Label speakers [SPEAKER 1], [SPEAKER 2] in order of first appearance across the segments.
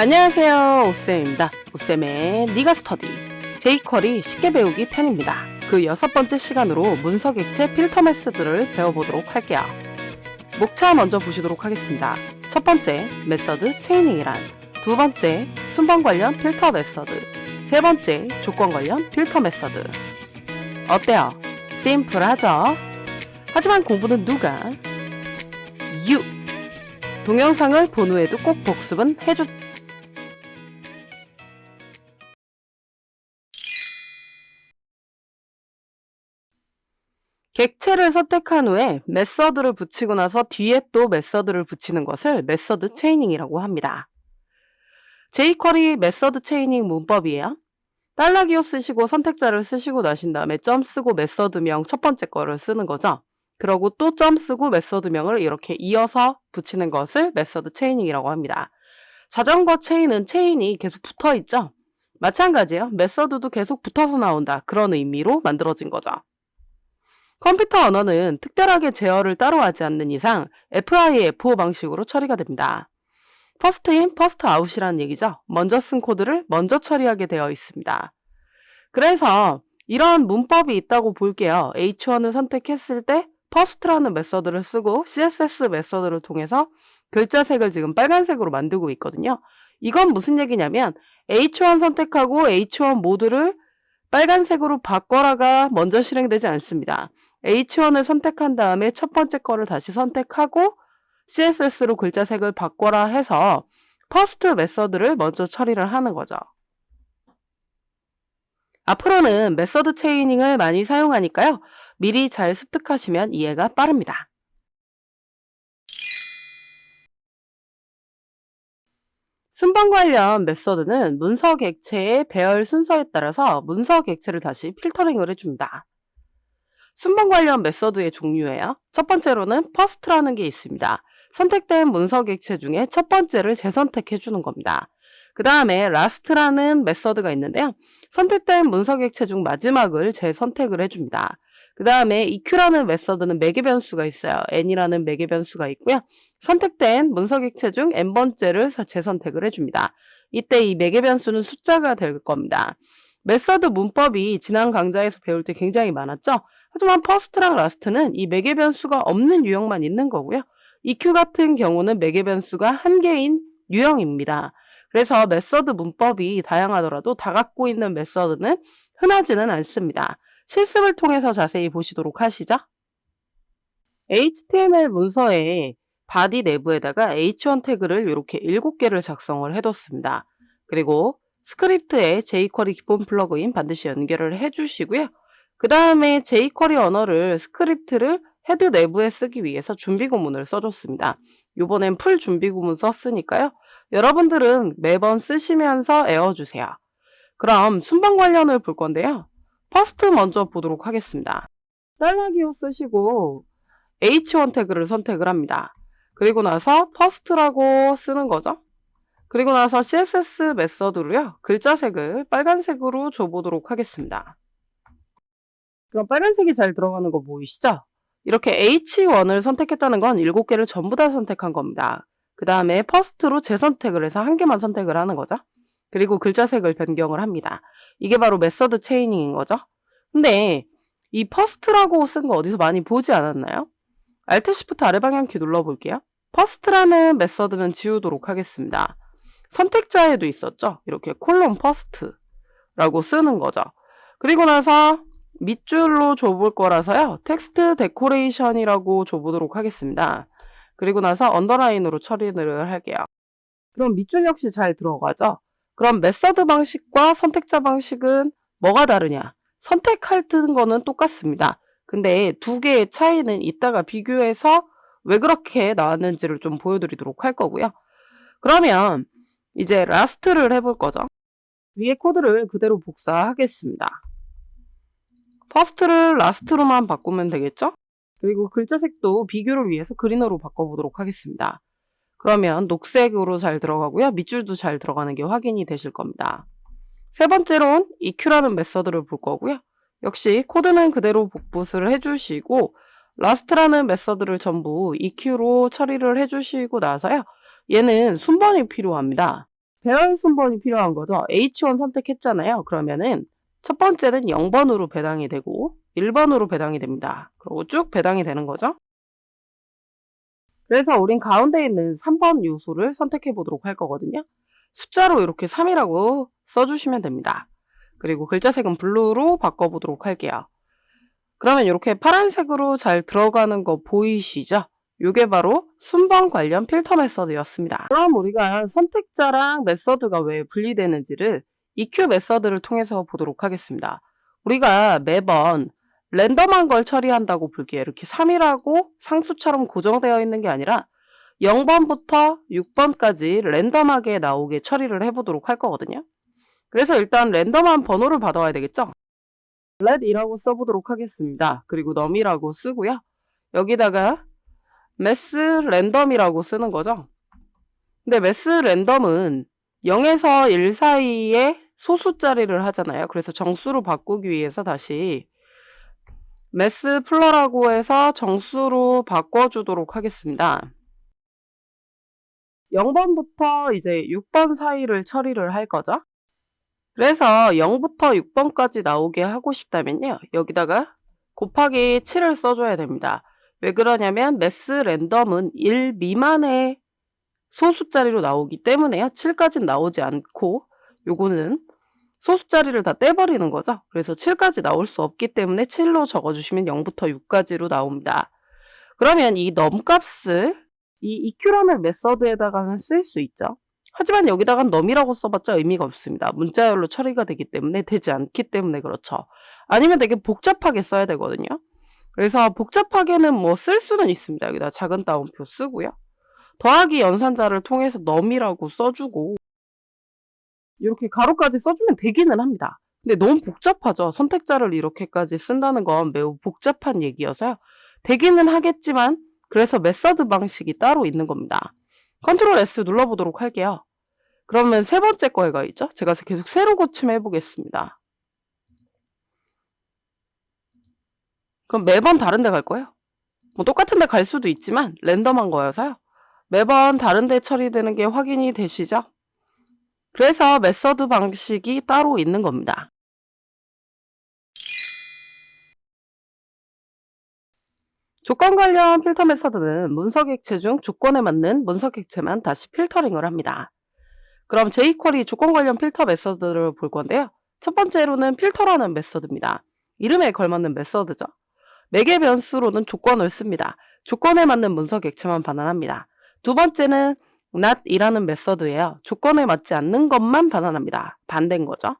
[SPEAKER 1] 안녕하세요 오쌤입니다. 오쌤의 니가 스터디. 제이퀄이 쉽게 배우기 편입니다. 그 여섯 번째 시간으로 문서객체 필터 메서드를 배워보도록 할게요. 목차 먼저 보시도록 하겠습니다. 첫 번째 메서드 체이닝이란. 두 번째 순번 관련 필터 메서드. 세 번째 조건 관련 필터 메서드. 어때요? 심플하죠? 하지만 공부는 누가? 유! 동영상을 본 후에도 꼭 복습은 해주 객체를 선택한 후에 메서드를 붙이고 나서 뒤에 또 메서드를 붙이는 것을 메서드 체이닝이라고 합니다. jQuery 메서드 체이닝 문법이에요. 달러 기호 쓰시고 선택자를 쓰시고 나신 다음에 점 쓰고 메서드명 첫 번째 거를 쓰는 거죠. 그러고 또 점 쓰고 메서드명을 이렇게 이어서 붙이는 것을 메서드 체이닝이라고 합니다. 자전거 체인은 체인이 계속 붙어 있죠. 마찬가지예요. 메서드도 계속 붙어서 나온다. 그런 의미로 만들어진 거죠. 컴퓨터 언어는 특별하게 제어를 따로 하지 않는 이상 FI, FO 방식으로 처리가 됩니다. 퍼스트 인, 퍼스트 아웃이라는 얘기죠. 먼저 쓴 코드를 먼저 처리하게 되어 있습니다. 그래서 이런 문법이 있다고 볼게요. H1을 선택했을 때 퍼스트라는 메서드를 쓰고 CSS 메서드를 통해서 글자색을 지금 빨간색으로 만들고 있거든요. 이건 무슨 얘기냐면 H1 선택하고 H1 모드를 빨간색으로 바꿔라가 먼저 실행되지 않습니다. H1을 선택한 다음에 첫 번째 거를 다시 선택하고 CSS로 글자 색을 바꿔라 해서 퍼스트 메서드를 먼저 처리를 하는 거죠. 앞으로는 메서드 체이닝을 많이 사용하니까요. 미리 잘 습득하시면 이해가 빠릅니다. 순번 관련 메서드는 문서 객체의 배열 순서에 따라서 문서 객체를 다시 필터링을 해줍니다. 순번 관련 메서드의 종류예요. 첫 번째로는 퍼스트라는 게 있습니다. 선택된 문서 객체 중에 첫 번째를 재선택해 주는 겁니다. 그 다음에 last라는 메서드가 있는데요. 선택된 문서 객체 중 마지막을 재선택을 해줍니다. 그 다음에 eq라는 메서드는 매개 변수가 있어요. n이라는 매개 변수가 있고요. 선택된 문서 객체 중 n번째를 재선택을 해줍니다. 이때 이 매개 변수는 숫자가 될 겁니다. 메서드 문법이 지난 강좌에서 배울 때 굉장히 많았죠? 하지만 퍼스트랑 라스트는 이 매개 변수가 없는 유형만 있는 거고요. EQ 같은 경우는 매개 변수가 한 개인 유형입니다. 그래서 메서드 문법이 다양하더라도 다 갖고 있는 메서드는 흔하지는 않습니다. 실습을 통해서 자세히 보시도록 하시죠. HTML 문서에 바디 내부에다가 H1 태그를 이렇게 7개를 작성을 해뒀습니다. 그리고 스크립트에 jQuery 기본 플러그인 반드시 연결을 해주시고요. 그 다음에 jQuery 언어를 스크립트를 헤드 내부에 쓰기 위해서 준비 구문을 써줬습니다. 요번엔 풀 준비 구문 썼으니까요. 여러분들은 매번 쓰시면서 외워주세요. 그럼 순번 관련을 볼 건데요. 퍼스트 먼저 보도록 하겠습니다. 달러 기호 쓰시고 H1 태그를 선택을 합니다. 그리고 나서 퍼스트라고 쓰는 거죠. 그리고 나서 CSS 메서드로요. 글자색을 빨간색으로 줘보도록 하겠습니다. 그럼 빨간색이 잘 들어가는 거 보이시죠? 이렇게 H1을 선택했다는 건 7개를 전부 다 선택한 겁니다. 그 다음에 퍼스트로 재선택을 해서 한 개만 선택을 하는 거죠. 그리고 글자색을 변경을 합니다. 이게 바로 메서드 체이닝인 거죠. 근데 이 퍼스트라고 쓴 거 어디서 많이 보지 않았나요? Alt Shift 아래 방향키 눌러볼게요. 퍼스트라는 메서드는 지우도록 하겠습니다. 선택자에도 있었죠. 이렇게 콜론 퍼스트라고 쓰는 거죠. 그리고 나서 밑줄로 줘볼 거라서요. 텍스트 데코레이션이라고 줘보도록 하겠습니다. 그리고 나서 언더라인으로 처리를 할게요. 그럼 밑줄 역시 잘 들어가죠? 그럼 메서드 방식과 선택자 방식은 뭐가 다르냐? 선택할 뜨는 거는 똑같습니다. 근데 두 개의 차이는 이따가 비교해서 왜 그렇게 나왔는지를 좀 보여드리도록 할 거고요. 그러면 이제 라스트를 해볼 거죠. 위에 코드를 그대로 복사하겠습니다. 퍼스트를 라스트로만 바꾸면 되겠죠? 그리고 글자 색도 비교를 위해서 그린으로 바꿔보도록 하겠습니다. 그러면 녹색으로 잘 들어가고요. 밑줄도 잘 들어가는 게 확인이 되실 겁니다. 세 번째로는 EQ라는 메서드를 볼 거고요. 역시 코드는 그대로 복붙을 해주시고 라스트라는 메서드를 전부 EQ로 처리를 해주시고 나서요. 얘는 순번이 필요합니다. 배열 순번이 필요한 거죠. H1 선택했잖아요. 그러면은 첫 번째는 0번으로 배당이 되고 1번으로 배당이 됩니다. 그리고 쭉 배당이 되는 거죠. 그래서 우린 가운데 있는 3번 요소를 선택해 보도록 할 거거든요. 숫자로 이렇게 3이라고 써주시면 됩니다. 그리고 글자색은 블루로 바꿔보도록 할게요. 그러면 이렇게 파란색으로 잘 들어가는 거 보이시죠? 이게 바로 순번 관련 필터 메서드였습니다. 그럼 우리가 선택자랑 메서드가 왜 분리되는지를 EQ 메서드를 통해서 보도록 하겠습니다. 우리가 매번 랜덤한 걸 처리한다고 볼게요. 이렇게 3이라고 상수처럼 고정되어 있는 게 아니라 0번부터 6번까지 랜덤하게 나오게 처리를 해보도록 할 거거든요. 그래서 일단 랜덤한 번호를 받아와야 되겠죠? let이라고 써보도록 하겠습니다. 그리고 num이라고 쓰고요. 여기다가 mass random이라고 쓰는 거죠. 근데 mass random은 0에서 1 사이에 소수자리를 하잖아요. 그래서 정수로 바꾸기 위해서 다시 mass 플러라고 해서 정수로 바꿔주도록 하겠습니다. 0번부터 이제 6번 사이를 처리를 할 거죠. 그래서 0부터 6번까지 나오게 하고 싶다면요. 여기다가 곱하기 7을 써줘야 됩니다. 왜 그러냐면 매스 랜덤은 1 미만의 소수자리로 나오기 때문에요. 7까지는 나오지 않고 요거는 소수자리를 다 떼버리는 거죠. 그래서 7까지 나올 수 없기 때문에 7로 적어주시면 0부터 6까지로 나옵니다. 그러면 이 넘값을 이 EQ라는 메서드에다가는 쓸 수 있죠. 하지만 여기다가 넘이라고 써봤자 의미가 없습니다. 문자열로 처리가 되기 때문에 되지 않기 때문에 그렇죠. 아니면 되게 복잡하게 써야 되거든요. 그래서 복잡하게는 뭐 쓸 수는 있습니다. 여기다 작은 따옴표 쓰고요. 더하기 연산자를 통해서 넘이라고 써주고 이렇게 가로까지 써주면 되기는 합니다. 근데 너무 복잡하죠. 선택자를 이렇게까지 쓴다는 건 매우 복잡한 얘기여서요. 되기는 하겠지만 그래서 메서드 방식이 따로 있는 겁니다. 컨트롤 S 눌러보도록 할게요. 그러면 세 번째 거에 가 있죠? 제가 계속 새로 고침해 보겠습니다. 그럼 매번 다른 데 갈 거예요. 뭐 똑같은 데 갈 수도 있지만 랜덤한 거여서요. 매번 다른 데 처리되는 게 확인이 되시죠? 그래서 메서드 방식이 따로 있는 겁니다. 조건 관련 필터 메서드는 문서 객체 중 조건에 맞는 문서 객체만 다시 필터링을 합니다. 그럼 jQuery 조건 관련 필터 메서드를 볼 건데요. 첫 번째로는 필터라는 메서드입니다. 이름에 걸맞는 메서드죠. 매개 변수로는 조건을 씁니다. 조건에 맞는 문서 객체만 반환합니다. 두 번째는 not이라는 메서드예요. 조건에 맞지 않는 것만 반환합니다. 반대인 거죠.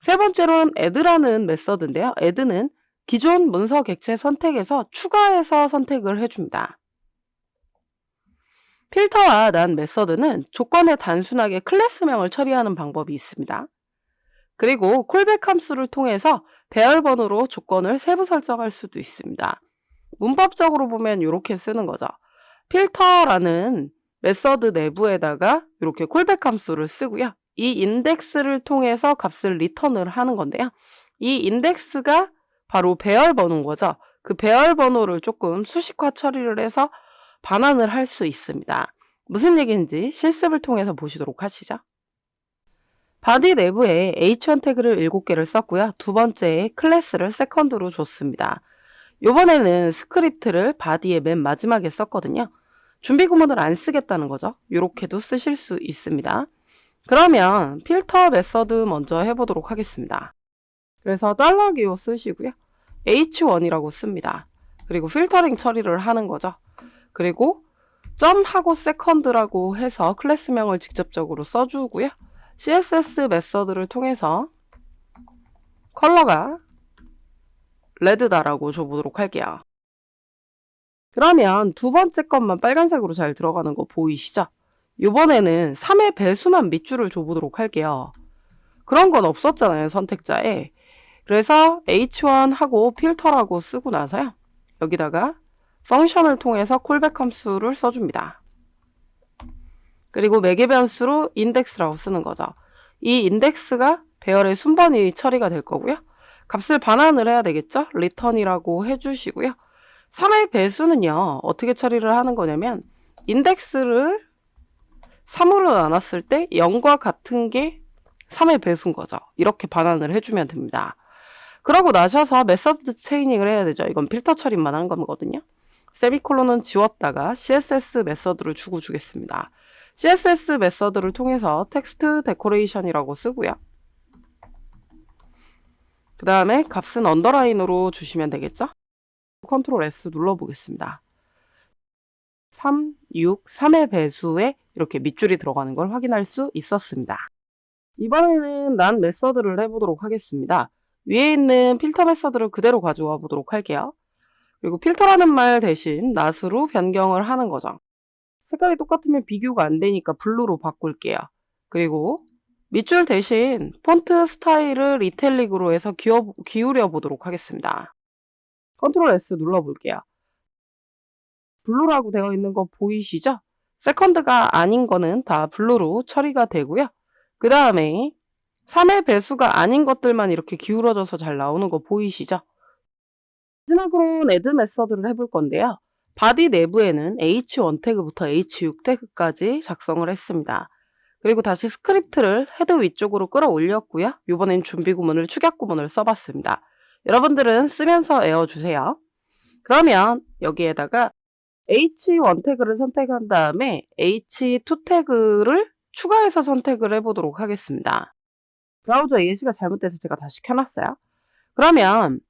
[SPEAKER 1] 세 번째로는 add라는 메서드인데요. add는 기존 문서 객체 선택에서 추가해서 선택을 해줍니다. 필터와 난 메서드는 조건에 단순하게 클래스명을 처리하는 방법이 있습니다. 그리고 콜백 함수를 통해서 배열번호로 조건을 세부 설정할 수도 있습니다. 문법적으로 보면 이렇게 쓰는 거죠. 필터라는 메서드 내부에다가 이렇게 콜백 함수를 쓰고요. 이 인덱스를 통해서 값을 리턴을 하는 건데요. 이 인덱스가 바로 배열 번호인 거죠. 그 배열 번호를 조금 수식화 처리를 해서 반환을 할 수 있습니다. 무슨 얘기인지 실습을 통해서 보시도록 하시죠. 바디 내부에 H1 태그를 7개를 썼고요. 두 번째에 클래스를 세컨드로 줬습니다. 요번에는 스크립트를 바디의 맨 마지막에 썼거든요. 준비 구문을 안 쓰겠다는 거죠. 이렇게도 쓰실 수 있습니다. 그러면 필터 메서드 먼저 해보도록 하겠습니다. 그래서 달러 기호 쓰시고요. H1이라고 씁니다. 그리고 필터링 처리를 하는 거죠. 그리고 점하고 세컨드라고 해서 클래스명을 직접적으로 써주고요. CSS 메서드를 통해서 컬러가 레드다라고 줘보도록 할게요. 그러면 두 번째 것만 빨간색으로 잘 들어가는 거 보이시죠? 이번에는 3의 배수만 밑줄을 줘보도록 할게요. 그런 건 없었잖아요, 선택자에. 그래서 H1 하고 필터라고 쓰고 나서요. 여기다가 펑션을 통해서 콜백 함수를 써줍니다. 그리고 매개 변수로 인덱스라고 쓰는 거죠. 이 인덱스가 배열의 순번이 처리가 될 거고요. 값을 반환을 해야 되겠죠? return이라고 해주시고요. 3의 배수는요. 어떻게 처리를 하는 거냐면 인덱스를 3으로 나눴을 때 0과 같은 게 3의 배수인 거죠. 이렇게 반환을 해주면 됩니다. 그러고 나셔서 메서드 체이닝을 해야 되죠. 이건 필터 처리만 한 거거든요. 세미콜론은 지웠다가 CSS 메서드를 주고 주겠습니다. CSS 메서드를 통해서 텍스트 데코레이션이라고 쓰고요. 그 다음에 값은 언더라인으로 주시면 되겠죠? 컨트롤 S 눌러보겠습니다. 3, 6, 3의 배수에 이렇게 밑줄이 들어가는 걸 확인할 수 있었습니다. 이번에는 난 메서드를 해보도록 하겠습니다. 위에 있는 필터 메서드를 그대로 가져와 보도록 할게요. 그리고 필터라는 말 대신 낫으로 변경을 하는 거죠. 색깔이 똑같으면 비교가 안 되니까 블루로 바꿀게요. 그리고 밑줄 대신 폰트 스타일을 리텔릭으로 해서 기울여 보도록 하겠습니다. 컨트롤 S 눌러볼게요. 블루라고 되어 있는 거 보이시죠? 세컨드가 아닌 거는 다 블루로 처리가 되고요. 그 다음에 3의 배수가 아닌 것들만 이렇게 기울어져서 잘 나오는 거 보이시죠? 마지막으로 애드 메서드를 해볼 건데요. 바디 내부에는 H1 태그부터 H6 태그까지 작성을 했습니다. 그리고 다시 스크립트를 헤드 위쪽으로 끌어올렸고요. 이번엔 준비 구문을 축약 구문을 써봤습니다. 여러분들은 쓰면서 외워주세요. 그러면 여기에다가 H1 태그를 선택한 다음에 H2 태그를 추가해서 선택을 해보도록 하겠습니다. 브라우저 예시가 잘못돼서 제가 다시 켜놨어요. 그러면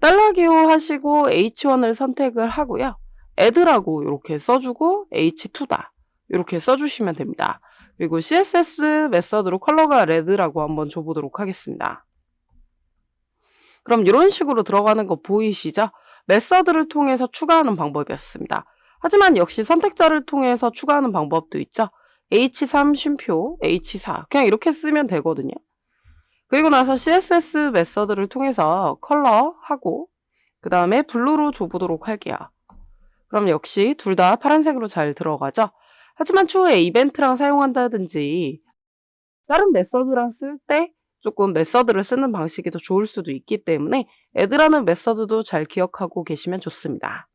[SPEAKER 1] 달러기호 하시고 H1을 선택을 하고요. add라고 이렇게 써주고 H2다. 이렇게 써주시면 됩니다. 그리고 CSS 메서드로 컬러가 레드라고 한번 줘보도록 하겠습니다. 그럼 이런 식으로 들어가는 거 보이시죠? 메서드를 통해서 추가하는 방법이었습니다. 하지만 역시 선택자를 통해서 추가하는 방법도 있죠. H3 쉼표, H4 그냥 이렇게 쓰면 되거든요. 그리고 나서 CSS 메서드를 통해서 컬러하고 그 다음에 블루로 줘보도록 할게요. 그럼 역시 둘 다 파란색으로 잘 들어가죠. 하지만 추후에 이벤트랑 사용한다든지 다른 메서드랑 쓸 때 조금 메서드를 쓰는 방식이 더 좋을 수도 있기 때문에 애드라는 메서드도 잘 기억하고 계시면 좋습니다.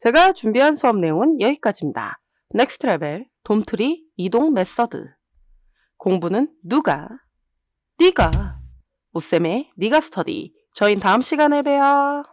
[SPEAKER 1] 제가 준비한 수업 내용은 여기까지입니다. 넥스트 레벨 돔트리 이동 메서드 공부는 누가? 네가 오쌤의 네가 스터디 저희 다음 시간에 봬요.